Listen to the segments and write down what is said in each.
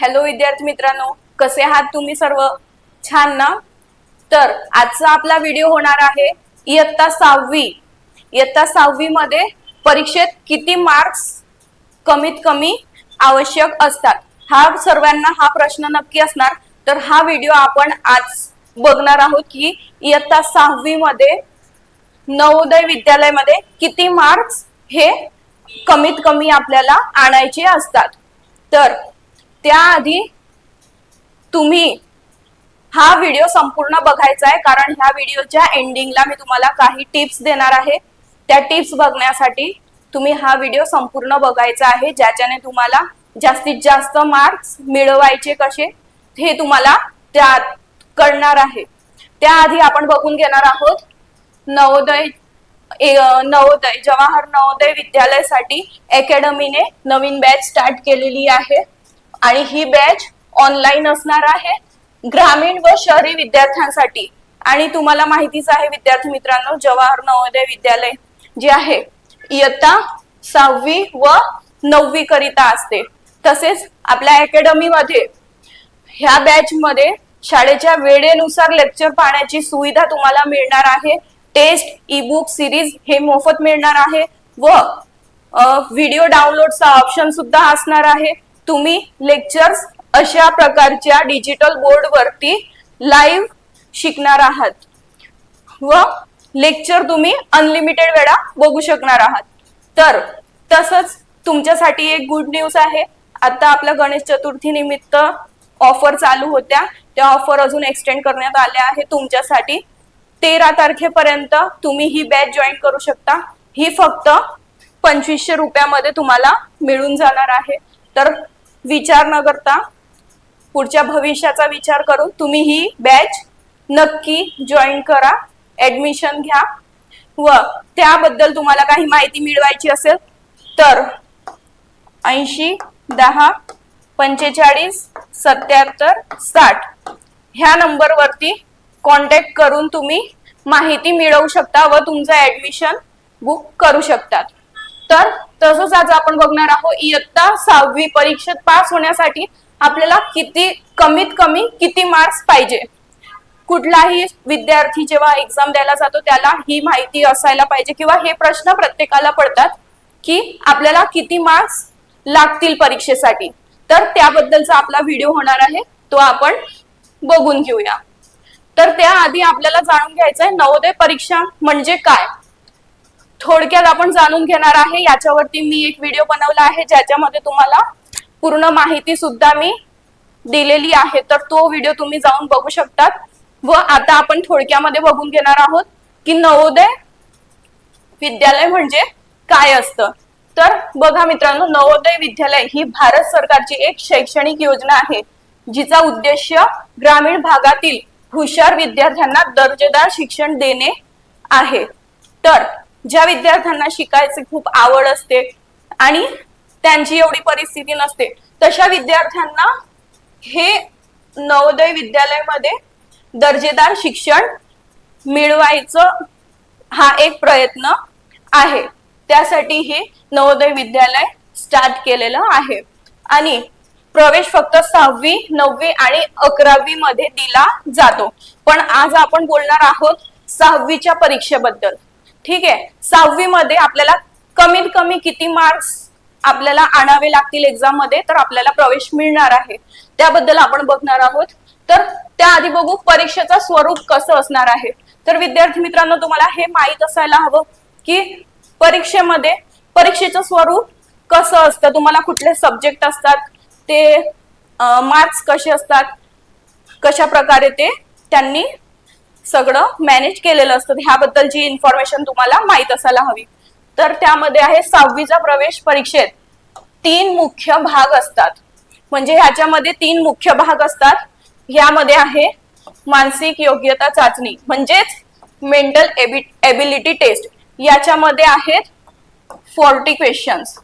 Hello विद्यार्थी मित्रांनो. कसे आहात तुम्ही सर्व? छान ना? तर आजचा आपला व्हिडिओ होणार आहे इयत्ता सहावी. इयत्ता सहावी मध्ये परीक्षेत किती मार्क्स कमीत कमी आवश्यक असतात? हा सर्वांना हा प्रश्न नक्की असणार. तर हा व्हिडिओ आपण आज बघणार आहोत की इयत्ता सहावी मध्ये नवोदय विद्यालयामध्ये किती मार्क्स हे कमीत कमी आपल्याला आणायचे असतात. तर त्याआधी तुम्ही हा व्हिडिओ संपूर्ण बघायचा आहे कारण ह्या व्हिडिओच्या एंडिंगला मी तुम्हाला काही टिप्स देणार आहे. त्या टिप्स बघण्यासाठी तुम्ही हा व्हिडिओ संपूर्ण बघायचा आहे ज्याच्याने तुम्हाला जास्तीत जास्त मार्क्स मिळवायचे कसे हे तुम्हाला त्यात कळणार आहे. त्याआधी आपण बघून घेणार आहोत नवोदय नवोदय जवाहर नवोदय विद्यालयासाठी अकॅडमीने नवीन बॅच स्टार्ट केलेली आहे. आणि ही बॅच ऑनलाईन असणार आहे. ग्रामीण व शहरी विद्यार्थ्यांसाठी. आणि तुम्हाला माहितीच आहे विद्यार्थी मित्रांनो जवाहर नवोदय विद्यालय जे आहे इयत्ता सहावी व नववी करिता असते. तसेच आपल्या अकॅडमीमध्ये ह्या बॅच मध्ये शाळेच्या वेळेनुसार लेक्चर पाहण्याची सुविधा तुम्हाला मिळणार आहे. टेस्ट ई बुक सिरीज हे मोफत मिळणार आहे. व व्हिडिओ डाउनलोडचा ऑप्शन सुद्धा असणार आहे. तुम्ही लेक्चर्स अशा प्रकारच्या डिजिटल बोर्ड वरती लाईव्ह शिकणार आहात. व लेक्चर तुम्ही अनलिमिटेड वेळा बघू शकणार आहात. तर तसंच तुमच्यासाठी एक गुड न्यूज आहे. आता आपल्या गणेश चतुर्थी निमित्त ऑफर चालू होत्या. त्या ऑफर अजून एक्सटेंड करण्यात आल्या आहे तुमच्यासाठी. तेरा तारखेपर्यंत तुम्ही ही बॅच जॉईन करू शकता. ही फक्त पंचवीसशे रुपयामध्ये तुम्हाला मिळून जाणार आहे. तर विचार न करता पुढच्या भविष्याचा विचार करून तुम्ही ही बॅच नक्की जॉईन करा ऍडमिशन घ्या व त्याबद्दल तुम्हाला काही माहिती मिळवायची असेल तर ऐंशी दहा पंचेचाळीस सत्याहत्तर साठ ह्या नंबरवरती कॉन्टॅक्ट करून तुम्ही माहिती मिळवू शकता व तुमचं ऍडमिशन बुक करू शकतात. तर तसंच आज आपण बघणार आहोत इयत्ता सहावी परीक्षेत पास होण्यासाठी आपल्याला किती कमीत कमी किती मार्क्स पाहिजे? कुठलाही विद्यार्थी जेव्हा एक्झाम द्यायला जातो त्याला ही माहिती असायला पाहिजे किंवा हे प्रश्न प्रत्येकाला पडतात की आपल्याला किती मार्क्स लागतील परीक्षेसाठी. तर त्याबद्दलचा आपला व्हिडिओ होणार आहे तो आपण बघून घेऊया. तर त्याआधी आपल्याला जाणून घ्यायचं आहे नवोदय परीक्षा म्हणजे काय? थोडक्यात आपण जाणून घेणार आहे. याच्यावरती मी एक व्हिडिओ बनवला आहे ज्याच्यामध्ये तुम्हाला पूर्ण माहिती सुद्धा मी दिलेली आहे. तर तो व्हिडिओ तुम्ही जाऊन बघू शकतात. व आता आपण थोडक्यामध्ये बघून घेणार आहोत की नवोदय विद्यालय म्हणजे काय असतं. तर बघा मित्रांनो नवोदय विद्यालय ही भारत सरकारची एक शैक्षणिक योजना आहे जिचा उद्देश ग्रामीण भागातील हुशार विद्यार्थ्यांना दर्जेदार शिक्षण देणे आहे. तर ज्या विद्यार्थ्यांना शिकायची खूप आवड असते आणि त्यांची एवढी परिस्थिती नसते तशा विद्यार्थ्यांना हे नवोदय विद्यालयामध्ये दर्जेदार शिक्षण मिळवायचं हा एक प्रयत्न आहे. त्यासाठी हे नवोदय विद्यालय स्टार्ट केलेलं आहे. आणि प्रवेश फक्त सहावी नववी आणि अकरावी मध्ये दिला जातो. पण आज आपण बोलणार आहोत सहावीच्या परीक्षेबद्दल. ठीक आहे? सहावी मध्ये आपल्याला कमीत कमी किती मार्क्स आपल्याला आणावे लागतील एक्झाममध्ये? तर आपल्याला प्रवेश मिळणार आहे. त्याबद्दल आपण बघणार आहोत. तर त्याआधी बघू परीक्षेचं स्वरूप कसं असणार आहे. तर विद्यार्थी मित्रांनो तुम्हाला हे माहीत असायला हवं की परीक्षेमध्ये परीक्षेचं स्वरूप कसं असतं? तुम्हाला कुठले सब्जेक्ट असतात? ते मार्क्स कसे असतात? कशा प्रकारे ते त्यांनी सगळं मॅनेज केलेलं असतं. ह्याबद्दलची इन्फॉर्मेशन तुम्हाला माहीत असायला हवी. तर त्यामध्ये आहे सहावीचा प्रवेश परीक्षेत तीन मुख्य भाग असतात. म्हणजे ह्याच्यामध्ये तीन मुख्य भाग असतात. यामध्ये आहे मानसिक योग्यता चाचणी म्हणजेच मेंटल एबिलिटी टेस्ट याच्यामध्ये आहेत फोर्टी क्वेश्चन्स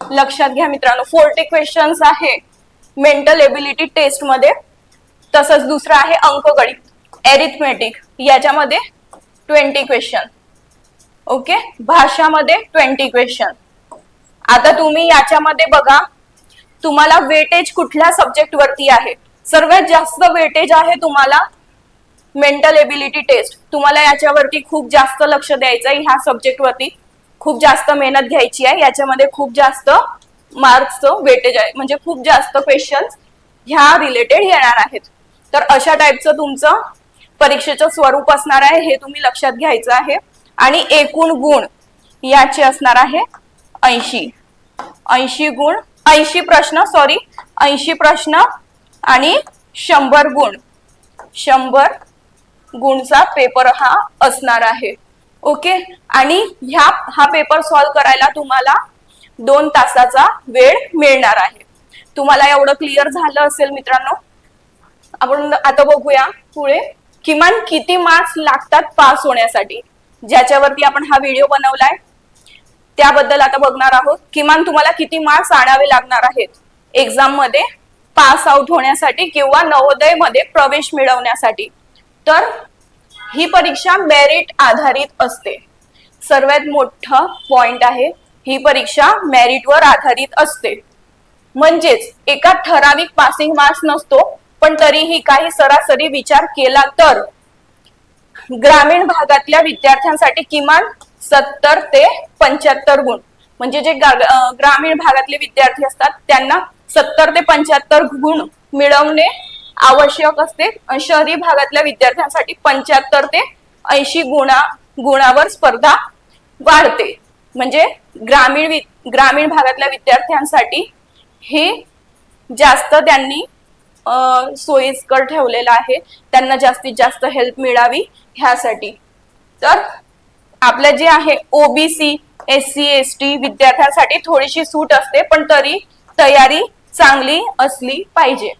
लक्षात घ्या मित्रांनो फोर्टी क्वेश्चन्स आहे. मेंटल एबिलिटी टेस्टमध्ये तसंच दुसरं आहे अंकगणित. एरिथमेटिक याच्यामध्ये ट्वेंटी क्वेश्चन ओके भाषामध्ये ट्वेंटी क्वेश्चन आता तुम्ही याच्यामध्ये बघा तुम्हाला वेटेज कुठल्या सब्जेक्ट वरती आहे? सर्वात जास्त वेटेज आहे तुम्हाला मेंटल एबिलिटी टेस्ट तुम्हाला याच्यावरती खूप जास्त लक्ष द्यायचं आहे ह्या सब्जेक्ट वरती. खूप जास्त मेहनत घ्यायची आहे. याच्यामध्ये खूप जास्त मार्क्सचं वेटेज आहे. म्हणजे खूप जास्त क्वेश्चन्स ह्या रिलेटेड येणार आहेत. तर अशा टाईपचं तुमचं परीक्षेचं स्वरूप असणार आहे हे तुम्ही लक्षात घ्यायचं आहे. आणि एकूण गुण याचे असणार आहे ऐंशी. ऐंशी गुण ऐंशी प्रश्न सॉरी ऐंशी प्रश्न आणि शंभर गुण. शंभर गुणचा पेपर हा असणार आहे. ओके आणि ह्या हा पेपर सॉल्व्ह करायला तुम्हाला दोन तासाचा वेळ मिळणार आहे. तुम्हाला एवढं क्लिअर झालं असेल मित्रांनो? आपण आता बघूया पुढे. किमान किती मार्क्स लागतात पास होण्यासाठी? ज्याच्यावरती आपण हा व्हिडिओ बनवलाय. त्याबद्दल आता बघणार आहोत. किमान तुम्हाला किती मार्क्स आणावे लागणार आहेत? एक्झाममध्ये पास आउट होण्यासाठी किंवा नवोदयमध्ये प्रवेश मिळवण्यासाठी. तर ही परीक्षा मेरिट आधारित असते. सर्वात मोठं पॉइंट आहे ही परीक्षा मेरिटवर आधारित असते. म्हणजेच एका ठराविक पासिंग मार्क्स नसतो पण तरीही काही सरासरी विचार केला तर ग्रामीण भागातल्या विद्यार्थ्यांसाठी किमान सत्तर ते पंच्याहत्तर गुण. म्हणजे जे ग्रामीण भागातले विद्यार्थी असतात त्यांना सत्तर ते पंच्याहत्तर गुण मिळवणे आवश्यक असते. शहरी भागातल्या विद्यार्थ्यांसाठी पंच्याहत्तर ते ऐंशी गुणा गुणावर स्पर्धा वाढते. म्हणजे ग्रामीण वि- ग्रामीण भागातल्या विद्यार्थ्यांसाठी हे जास्त त्यांनी सोयीस्कर ठेवलेला आहे. त्यांना जास्तीत जास्त हेल्प मिळावी ह्यासाठी. तर आपलं जे आहे OBC S C S T विद्यार्थ्यांसाठी थोडीशी सूट असते पण तरी तयारी चांगली असली पाहिजे.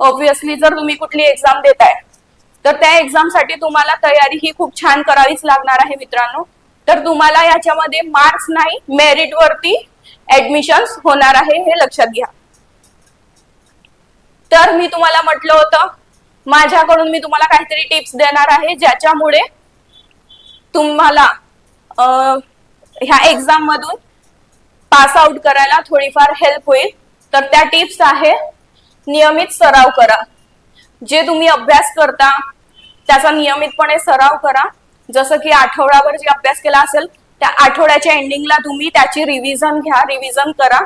ऑब्विसली जर तुम्ही कुठली एक्झाम देताय तर त्या एक्झामसाठी तुम्हाला तयारी ही खूप छान करावीच लागणार आहे मित्रांनो. तर तुम्हाला याच्यामध्ये मार्क्स नाही मेरिट वरती ऍडमिशन होणार आहे हे लक्षात घ्या. तर मी तुम्हाला म्हटलं होतं माझ्याकडून मी तुम्हाला काहीतरी टिप्स देणार आहे ज्याच्यामुळे तुम्हाला ह्या एक्झाम मधून पास आउट करायला थोडीफार हेल्प होईल. तर त्या टिप्स आहे नियमित सराव करा. जे तुम्ही अभ्यास करता त्याचा नियमितपणे सराव करा. जसं की आठवड्यावर जे अभ्यास केला असेल त्या आठवड्याच्या एंडिंगला तुम्ही त्याची रिव्हिजन घ्या रिव्हिजन करा.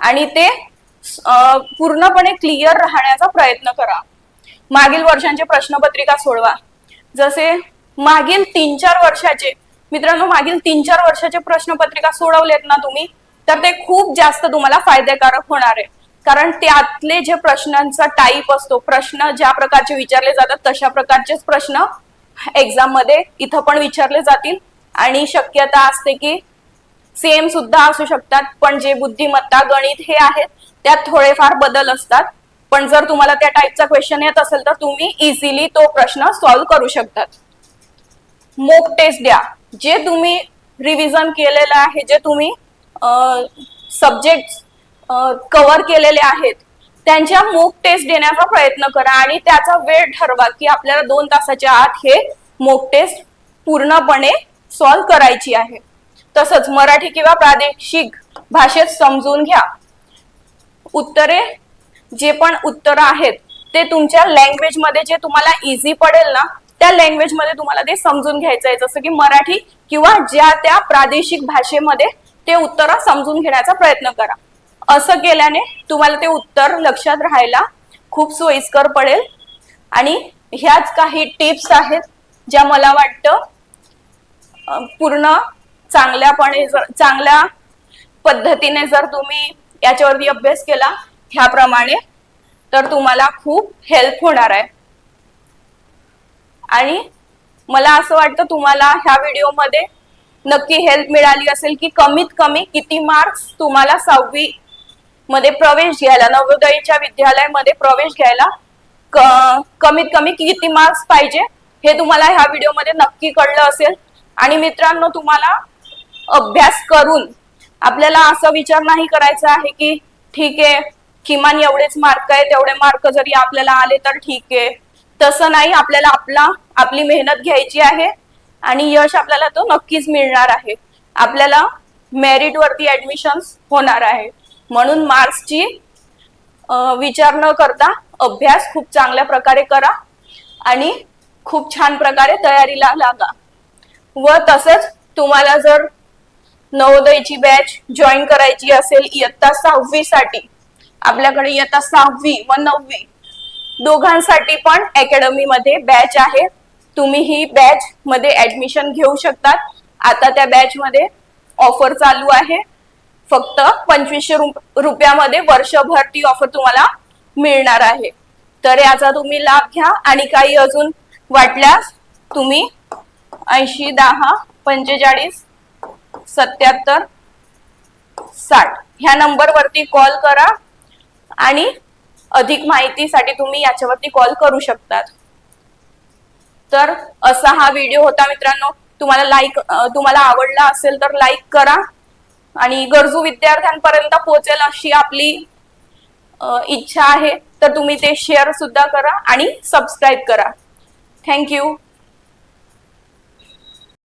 आणि ते पूर्णपणे क्लिअर राहण्याचा प्रयत्न करा. मागील वर्षांचे प्रश्नपत्रिका सोडवा. जसे मागील तीन चार वर्षाचे मित्रांनो मागील तीन चार वर्षाचे प्रश्नपत्रिका सोडवलेत ना तुम्ही तर ते खूप जास्त तुम्हाला फायदेकारक होणार आहे. कारण त्यातले जे प्रश्नांचा टाईप असतो प्रश्न ज्या प्रकारचे विचारले जातात तशा प्रकारचेच प्रश्न एक्झाममध्ये इथं पण विचारले जातील. आणि शक्यता असते की सेम सुद्धा असू शकतात पण जे बुद्धिमत्ता गणित हे आहेत त्यात थोडेफार बदल असतात. पण जर तुम्हाला त्या टाईपचा क्वेश्चन येत असेल तर तुम्ही इझिली तो प्रश्न सॉल्व्ह करू शकतात. मोक टेस्ट द्या. जे तुम्ही रिव्हिजन केलेलं आहे जे तुम्ही सब्जेक्ट कव्हर केलेले आहेत त्यांच्या मोक टेस्ट देण्याचा प्रयत्न करा आणि त्याचा वेळ ठरवा की आपल्याला दोन तासाच्या आत हे मोक टेस्ट पूर्णपणे सॉल्व्ह करायची आहे. तसंच मराठी किंवा प्रादेशिक भाषेत समजून घ्या. उत्तरे जे पण उत्तर आहेत ते तुमच्या लँग्वेजमध्ये जे तुम्हाला इझी पडेल ना त्या लँग्वेजमध्ये तुम्हाला ते समजून घ्यायचं आहे. जसं की मराठी किंवा ज्या त्या प्रादेशिक भाषेमध्ये ते उत्तर समजून घेण्याचा प्रयत्न करा. असं केल्याने तुम्हाला ते उत्तर लक्षात राहायला खूप सोयीस्कर पडेल. आणि ह्याच काही टिप्स आहेत ज्या मला वाटतं पूर्ण चांगल्यापणे जर चांगल्या पद्धतीने जर तुम्ही याच्यावरती अभ्यास केला ह्याप्रमाणे तर तुम्हाला खूप हेल्प होणार आहे. आणि मला असं वाटतं तुम्हाला ह्या व्हिडिओमध्ये नक्की हेल्प मिळाली असेल की कमीत कमी किती मार्क्स तुम्हाला सहावी मध्ये प्रवेश घ्यायला नवोदयच्या विद्यालयामध्ये प्रवेश घ्यायला कमीत कमी किती मार्क्स पाहिजे हे तुम्हाला ह्या व्हिडिओमध्ये नक्की कळलं असेल. आणि मित्रांनो तुम्हाला अभ्यास करून आपल्याला असा विचार नाही करायचा आहे की ठीक आहे किमान एवढेच मार्क आहे तेवढे मार्क जरी आपल्याला आले तर ठीक आहे. तसं नाही आपल्याला आपला आपली मेहनत घ्यायची आहे आणि यश आपल्याला तो नक्कीच मिळणार आहे. आपल्याला मेरिट वरती ऍडमिशन होणार आहे. म्हणून मार्क्सची विचार न करता अभ्यास खूप चांगल्या प्रकारे करा आणि खूप छान प्रकारे तयारीला लागा. व तसंच तुम्हाला जर नवोदयची बॅच जॉईन करायची असेल इयत्ता सहावी साठी. आपल्याकडे इयत्ता सहावी व नववी दोघांसाठी पण अकॅडमी मध्ये बॅच आहे. तुम्ही ही बॅच मध्ये ऍडमिशन घेऊ शकतात. आता त्या बॅच मध्ये ऑफर चालू आहे. फक्त पंचवीसशे रुपयामध्ये वर्षभर ती ऑफर तुम्हाला मिळणार आहे. तर याचा तुम्ही लाभ घ्या आणि काही अजून वाटल्यास तुम्ही ऐंशी दहा पंचेचाळीस सत्याहत्तर साठ. ह्या नंबरवरती कॉल करा आणि अधिक माहितीसाठी तुम्ही याच्यावरती कॉल करू शकतात. तर असा हा व्हिडिओ होता मित्रांनो. तुम्हाला लाईक तुम्हाला आवडला असेल तर लाईक करा आणि गरजू विद्यार्थ्यांपर्यंत पोहोचेल अशी आपली इच्छा आहे. तर तुम्ही ते शेअर सुद्धा करा आणि सबस्क्राईब करा. थँक्यू